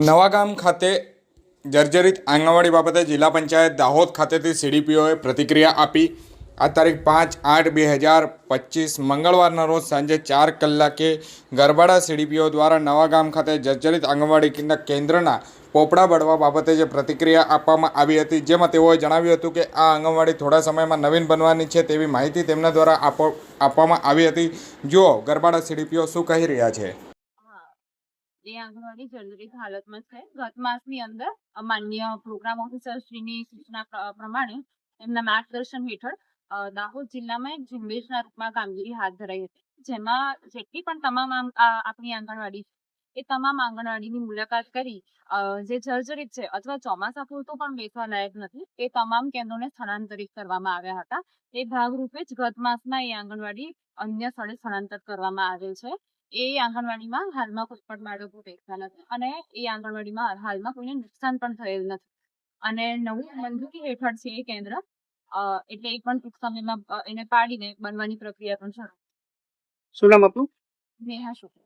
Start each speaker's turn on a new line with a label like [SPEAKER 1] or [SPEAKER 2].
[SPEAKER 1] નવાગામ ખાતે જર્જરિત આંગણવાડી બાબતે જિલ્લા પંચાયત દાહોદ ખાતેથી સીડીપીઓએ પ્રતિક્રિયા આપી. આ તારીખ પાંચ આઠ બે હજાર પચીસ મંગળવારના રોજ સાંજે ચાર કલાકે ગરબાડા સીડીપીઓ દ્વારા નવાગામ ખાતે જર્જરિત આંગણવાડીના કેન્દ્રના પોપડા બળવા બાબતે જે પ્રતિક્રિયા આપવામાં આવી હતી, જેમાં તેઓએ જણાવ્યું હતું કે આ આંગણવાડી થોડા સમયમાં નવીન બનવાની છે તેવી માહિતી તેમના દ્વારા આપો, આપવામાં આવી હતી. જુઓ ગરબાડા સીડીપીઓ શું કહી રહ્યા છે.
[SPEAKER 2] એ આંગણવાડી જર્જરિત હાલતમાં છે. ગત માસની અંદર માન્ય પ્રોગ્રામ ઓફિસર સૂચના પ્રમાણે એમના માર્ગદર્શન હેઠળ દાહોદ જિલ્લામાં એક ઝુંબેશના રૂપમાં કામગીરી હાથ ધરાઈ હતી. જેમાં જેટલી પણ તમામ આપણી આંગણવાડી એ તમામ આંગણવાડીની મુલાકાત કરી જે જર્જરિત છે અથવા ચોમાસા પૂરતું પણ બેસવા લાયક નથી, એ તમામ કેન્દ્રોને સ્થળાંતરિત કરવામાં આવ્યા હતા. એ ભાગરૂપે જ ગત માસમાં એ આંગણવાડી અન્ય સ્થળે સ્થળાંતર કરવામાં આવેલ છે. એ આંગણવાડીમાં હાલમાં કોઈ પણ બાળકો બેસતા નથી. અને એ આંગણવાડીમાં હાલમાં કોઈને નુકસાન પણ થયેલ નથી. અને નવું મંજૂરી હેઠળ છે એ કેન્દ્ર. એટલે એ પણ ટૂંક સમયમાં એને પાડીને બનવાની પ્રક્રિયા પણ શરૂ.
[SPEAKER 3] શું નામ આપનું?
[SPEAKER 2] નેહા શુક્લ.